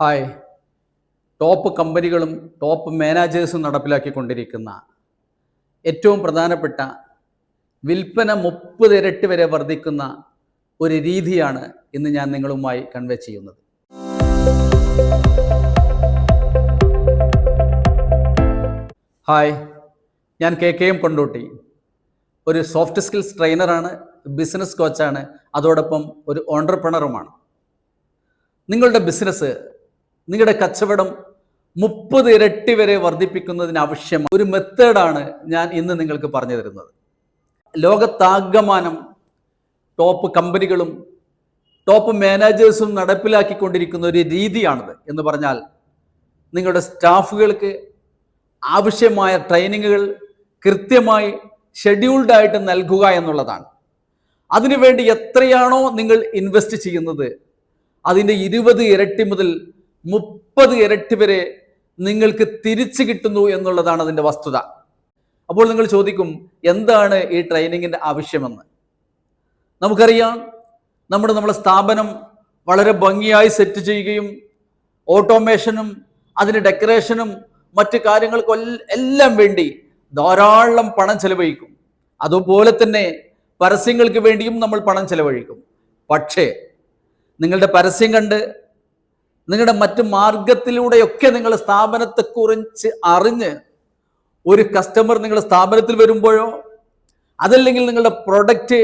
Hi. Top കമ്പനികളും top മാനേജേഴ്സും നടപ്പിലാക്കിക്കൊണ്ടിരിക്കുന്ന ഏറ്റവും പ്രധാനപ്പെട്ട വിൽപ്പന മുപ്പത് ഇരട്ടി വരെ വർദ്ധിക്കുന്ന ഒരു രീതിയാണ് ഇന്ന് ഞാൻ നിങ്ങളുമായി കൺവേ ചെയ്യുന്നത്. ഹായ്. ഞാൻ കെ കെ എം കൊണ്ടോട്ടി. ഒരു സോഫ്റ്റ് സ്കിൽസ് ട്രെയിനറാണ് ബിസിനസ് കോച്ചാണ് അതോടൊപ്പം ഒരു ഓണ്ടർപ്രണറുമാണ് നിങ്ങളുടെ ബിസിനസ് നിങ്ങളുടെ കച്ചവടം മുപ്പത് ഇരട്ടി വരെ വർദ്ധിപ്പിക്കുന്നതിന് ആവശ്യം ഒരു മെത്തേഡാണ് ഞാൻ ഇന്ന് നിങ്ങൾക്ക് പറഞ്ഞു തരുന്നത്. ലോകത്താകമാനം ടോപ്പ് കമ്പനികളും ടോപ്പ് മാനേജേഴ്സും നടപ്പിലാക്കിക്കൊണ്ടിരിക്കുന്ന ഒരു രീതിയാണിത് എന്ന് പറഞ്ഞാൽ നിങ്ങളുടെ സ്റ്റാഫുകൾക്ക് ആവശ്യമായ ട്രെയിനിങ്ങുകൾ കൃത്യമായി ഷെഡ്യൂൾഡ് ആയിട്ട് നൽകുക എന്നുള്ളതാണ്. അതിനുവേണ്ടി എത്രയാണോ നിങ്ങൾ ഇൻവെസ്റ്റ് ചെയ്യുന്നത് അതിന്റെ ഇരുപത് ഇരട്ടി മുതൽ മുപ്പത് ഇരട്ടി വരെ നിങ്ങൾക്ക് തിരിച്ചു കിട്ടുന്നു എന്നുള്ളതാണ് അതിന്റെ വസ്തുത. അപ്പോൾ നിങ്ങൾ ചോദിക്കും എന്താണ് ഈ ട്രെയിനിങ്ങിന്റെ ആവശ്യമെന്ന്? നമുക്കറിയാം നമ്മുടെ നമ്മുടെ സ്ഥാപനം വളരെ ഭംഗിയായി സെറ്റ് ചെയ്യുകയും ഓട്ടോമേഷനും അതിന്റെ ഡെക്കറേഷനും മറ്റു കാര്യങ്ങൾക്കും എല്ലാം വേണ്ടി ധാരാളം പണം ചെലവഴിക്കും. അതുപോലെ തന്നെ പരസ്യങ്ങൾക്ക് വേണ്ടിയും നമ്മൾ പണം ചെലവഴിക്കും. പക്ഷേ നിങ്ങളുടെ പരസ്യം കണ്ട് നിങ്ങളുടെ മറ്റു മാർഗത്തിലൂടെയൊക്കെ നിങ്ങൾ സ്ഥാപനത്തെ കുറിച്ച് അറിഞ്ഞ് ഒരു കസ്റ്റമർ നിങ്ങളുടെ സ്ഥാപനത്തിൽ വരുമ്പോഴോ അതല്ലെങ്കിൽ നിങ്ങളുടെ പ്രൊഡക്റ്റ്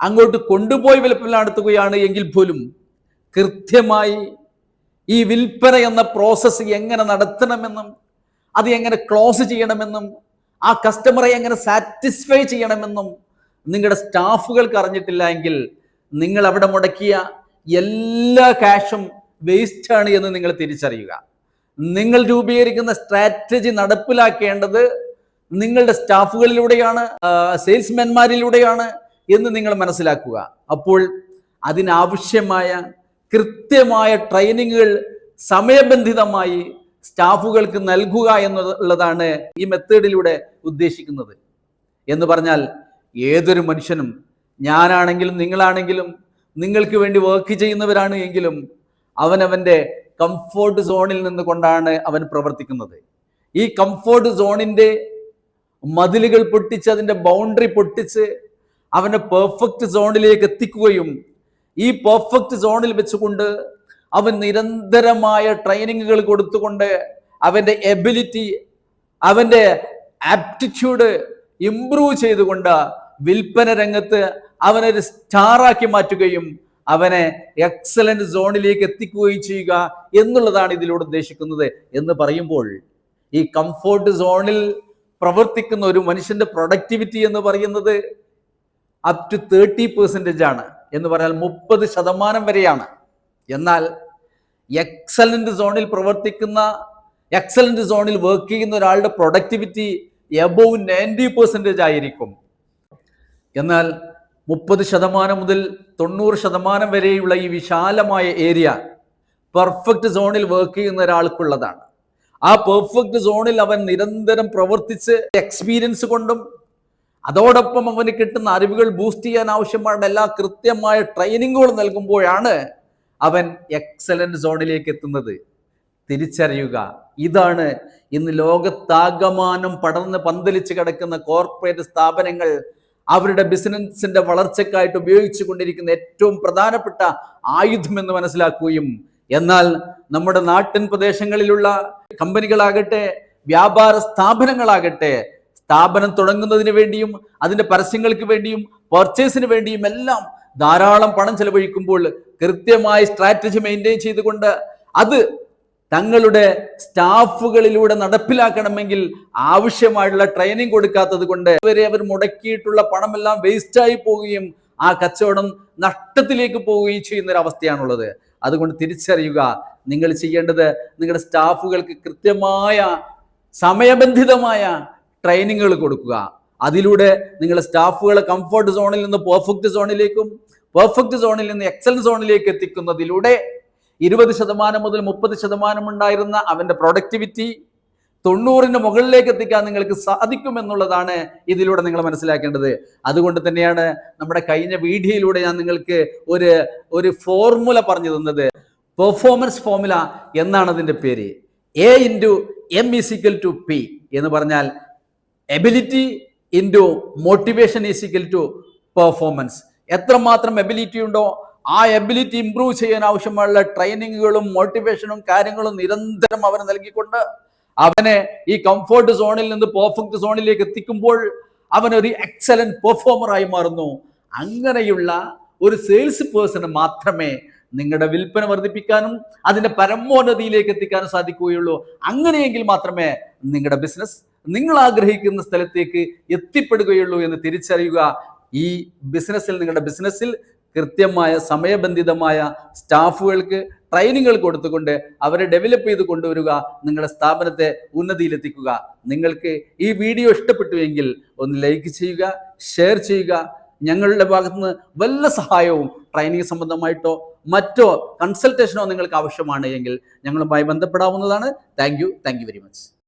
അങ്ങോട്ട് കൊണ്ടുപോയി വിൽപ്പന നടത്തുകയാണ് എങ്കിൽ പോലും കൃത്യമായി ഈ വിൽപ്പന എന്ന പ്രോസസ്സ് എങ്ങനെ നടത്തണമെന്നും അത് എങ്ങനെ ക്ലോസ് ചെയ്യണമെന്നും ആ കസ്റ്റമറെ എങ്ങനെ സാറ്റിസ്ഫൈ ചെയ്യണമെന്നും നിങ്ങളുടെ സ്റ്റാഫുകൾക്ക് അറിഞ്ഞിട്ടില്ല എങ്കിൽ നിങ്ങൾ അവിടെ മുടക്കിയ എല്ലാ ക്യാഷും വേസ്റ്റ് ആണ് എന്ന് നിങ്ങൾ തിരിച്ചറിയുക. നിങ്ങൾ രൂപീകരിക്കുന്ന സ്ട്രാറ്റജി നടപ്പിലാക്കേണ്ടത് നിങ്ങളുടെ സ്റ്റാഫുകളിലൂടെയാണ് സെയിൽസ്മാൻമാരിലൂടെയാണ് എന്ന് നിങ്ങൾ മനസ്സിലാക്കുക. അപ്പോൾ അതിനാവശ്യമായ കൃത്യമായ ട്രെയിനിങ്ങുകൾ സമയബന്ധിതമായി സ്റ്റാഫുകൾക്ക് നൽകുക എന്നുള്ളതാണ് ഈ മെത്തേഡിലൂടെ ഉദ്ദേശിക്കുന്നത്. എന്ന് പറഞ്ഞാൽ ഏതൊരു മനുഷ്യനും ഞാനാണെങ്കിലും നിങ്ങളാണെങ്കിലും നിങ്ങൾക്ക് വേണ്ടി വർക്ക് ചെയ്യുന്നവരാണ് എങ്കിലും അവനവന്റെ കംഫോർട്ട് സോണിൽ നിന്ന് കൊണ്ടാണ് അവൻ പ്രവർത്തിക്കുന്നത്. ഈ കംഫോർട്ട് സോണിന്റെ മതിലുകൾ പൊട്ടിച്ച് അതിന്റെ ബൗണ്ടറി പൊട്ടിച്ച് അവനെ പെർഫെക്റ്റ് സോണിലേക്ക് എത്തിക്കുകയും ഈ പെർഫെക്റ്റ് സോണിൽ വെച്ചുകൊണ്ട് അവൻ നിരന്തരമായ ട്രെയിനിങ്ങുകൾ കൊടുത്തുകൊണ്ട് അവന്റെ എബിലിറ്റി അവന്റെ ആപ്റ്റിറ്റ്യൂഡ് ഇംപ്രൂവ് ചെയ്തുകൊണ്ട് വിൽപ്പന രംഗത്ത് അവനൊരു സ്റ്റാറാക്കി മാറ്റുകയും അവനെ എക്സലന്റ് സോണിലേക്ക് എത്തിക്കുകയും ചെയ്യുക എന്നുള്ളതാണ് ഇതിലൂടെ ഉദ്ദേശിക്കുന്നത് എന്ന് പറയുമ്പോൾ ഈ കംഫോർട്ട് സോണിൽ പ്രവർത്തിക്കുന്ന ഒരു മനുഷ്യന്റെ പ്രൊഡക്ടിവിറ്റി എന്ന് പറയുന്നത് അപ് ടു തേർട്ടി പെർസെന്റേജ് ആണ് എന്ന് പറഞ്ഞാൽ മുപ്പത് ശതമാനം വരെയാണ്. എന്നാൽ എക്സലന്റ് സോണിൽ പ്രവർത്തിക്കുന്ന എക്സലന്റ് സോണിൽ വർക്ക് ചെയ്യുന്ന ഒരാളുടെ പ്രൊഡക്ടിവിറ്റി എബോവ് നയന്റി പെർസെന്റേജ് ആയിരിക്കും. എന്നാൽ മുപ്പത് ശതമാനം മുതൽ തൊണ്ണൂറ് ശതമാനം വരെയുള്ള ഈ വിശാലമായ ഏരിയ പെർഫെക്റ്റ് സോണിൽ വർക്ക് ചെയ്യുന്ന ഒരാൾക്കുള്ളതാണ്. ആ പെർഫെക്റ്റ് സോണിൽ അവൻ നിരന്തരം പ്രവർത്തിച്ച് എക്സ്പീരിയൻസ് കൊണ്ടും അതോടൊപ്പം അവന് കിട്ടുന്ന അറിവുകൾ ബൂസ്റ്റ് ചെയ്യാൻ ആവശ്യമായ എല്ലാ കൃത്യമായ ട്രെയിനിങ്ങുകൾ നൽകുമ്പോഴാണ് അവൻ എക്സലന്റ് സോണിലേക്ക് എത്തുന്നത്. തിരിച്ചറിയുക. ഇതാണ് ഇന്ന് ലോകത്താകമാനം പടർന്ന് പന്തലിച്ച് കിടക്കുന്ന കോർപ്പറേറ്റ് സ്ഥാപനങ്ങൾ അവരുടെ ബിസിനസിന്റെ വളർച്ചയ്ക്കായിട്ട് ഉപയോഗിച്ചു കൊണ്ടിരിക്കുന്ന ഏറ്റവും പ്രധാനപ്പെട്ട ആയുധം എന്ന് മനസ്സിലാക്കുകയും എന്നാൽ നമ്മുടെ നാട്ടിൻ പ്രദേശങ്ങളിലുള്ള കമ്പനികളാകട്ടെ വ്യാപാര സ്ഥാപനങ്ങളാകട്ടെ സ്ഥാപനം തുടങ്ങുന്നതിന് വേണ്ടിയും അതിന്റെ പരസ്യങ്ങൾക്ക് വേണ്ടിയും പർച്ചേസിന് വേണ്ടിയും എല്ലാം ധാരാളം പണം ചെലവഴിക്കുമ്പോൾ കൃത്യമായി സ്ട്രാറ്റജി മെയിന്റെയിൻ ചെയ്തുകൊണ്ട് അത് തങ്ങളുടെ സ്റ്റാഫുകളിലൂടെ നടപ്പിലാക്കണമെങ്കിൽ ആവശ്യമായിട്ടുള്ള ട്രെയിനിങ് കൊടുക്കാത്തത് കൊണ്ട് ഇവരെ അവർ മുടക്കിയിട്ടുള്ള പണമെല്ലാം വേസ്റ്റായി പോവുകയും ആ കച്ചവടം നഷ്ടത്തിലേക്ക് പോവുകയും ചെയ്യുന്ന ഒരു അവസ്ഥയാണുള്ളത് അതുകൊണ്ട് തിരിച്ചറിയുക നിങ്ങൾ ചെയ്യേണ്ടത് നിങ്ങളുടെ സ്റ്റാഫുകൾക്ക് കൃത്യമായ സമയബന്ധിതമായ ട്രെയിനിങ്ങുകൾ കൊടുക്കുക. അതിലൂടെ നിങ്ങളുടെ സ്റ്റാഫുകളെ കംഫർട്ട് സോണിൽ നിന്ന് പെർഫെക്റ്റ് സോണിലേക്കും പെർഫെക്റ്റ് സോണിൽ നിന്ന് എക്സൽ സോണിലേക്ക് എത്തിക്കുന്നതിലൂടെ ഇരുപത് ശതമാനം മുതൽ മുപ്പത് ശതമാനം ഉണ്ടായിരുന്ന അവന്റെ പ്രൊഡക്ടിവിറ്റി തൊണ്ണൂറിന് മുകളിലേക്ക് എത്തിക്കാൻ നിങ്ങൾക്ക് സാധിക്കും എന്നുള്ളതാണ് ഇതിലൂടെ നിങ്ങൾ മനസ്സിലാക്കേണ്ടത്. അതുകൊണ്ട് തന്നെയാണ് നമ്മുടെ കഴിഞ്ഞ വീഡിയോയിലൂടെ ഞാൻ നിങ്ങൾക്ക് ഒരു ഒരു ഫോർമുല പറഞ്ഞു തന്നത്. പെർഫോമൻസ് ഫോർമുല എന്നാണ് അതിന്റെ പേര്. A into M is equal to P എന്ന് പറഞ്ഞാൽ ability into motivation is equal to performance എത്രമാത്രം എബിലിറ്റി ഉണ്ടോ ആ എബിലിറ്റി ഇംപ്രൂവ് ചെയ്യാൻ ആവശ്യമുള്ള ട്രെയിനിങ്ങുകളും മോട്ടിവേഷനും കാര്യങ്ങളും നിരന്തരം അവന് നൽകിക്കൊണ്ട് അവനെ ഈ കംഫോർട്ട് സോണിൽ നിന്ന് പെർഫെക്റ്റ് സോണിലേക്ക് എത്തിക്കുമ്പോൾ അവനൊരു ഒരു എക്സലന്റ് പെർഫോമറായി മാറുന്നു. അങ്ങനെയുള്ള ഒരു സെയിൽസ് പേഴ്സണ് മാത്രമേ നിങ്ങളുടെ വിൽപ്പന വർദ്ധിപ്പിക്കാനും അതിന്റെ പരമോന്നതിയിലേക്ക് എത്തിക്കാനും സാധിക്കുകയുള്ളൂ. അങ്ങനെയെങ്കിൽ മാത്രമേ നിങ്ങളുടെ ബിസിനസ് നിങ്ങൾ ആഗ്രഹിക്കുന്ന സ്ഥലത്തേക്ക് എത്തിപ്പെടുകയുള്ളൂ എന്ന് തിരിച്ചറിയുക. ഈ ബിസിനസ്സിൽ നിങ്ങളുടെ ബിസിനസ്സിൽ കൃത്യമായ സമയബന്ധിതമായ സ്റ്റാഫുകൾക്ക് ട്രെയിനിങ്ങുകൾ കൊടുത്തുകൊണ്ട് അവരെ ഡെവലപ്പ് ചെയ്ത് കൊണ്ടുവരിക നിങ്ങളുടെ സ്ഥാപനത്തെ ഉന്നതിയിലെത്തിക്കുക. നിങ്ങൾക്ക് ഈ വീഡിയോ ഇഷ്ടപ്പെട്ടുവെങ്കിൽ ഒന്ന് ലൈക്ക് ചെയ്യുക ഷെയർ ചെയ്യുക. ഞങ്ങളുടെ ഭാഗത്തുനിന്ന് വല്ല സഹായവും ട്രെയിനിങ് സംബന്ധമായിട്ടോ മറ്റോ കൺസൾട്ടേഷനോ നിങ്ങൾക്ക് ആവശ്യമാണ് എങ്കിൽ ഞങ്ങളുമായി ബന്ധപ്പെടാവുന്നതാണ്. Thank you thank you very much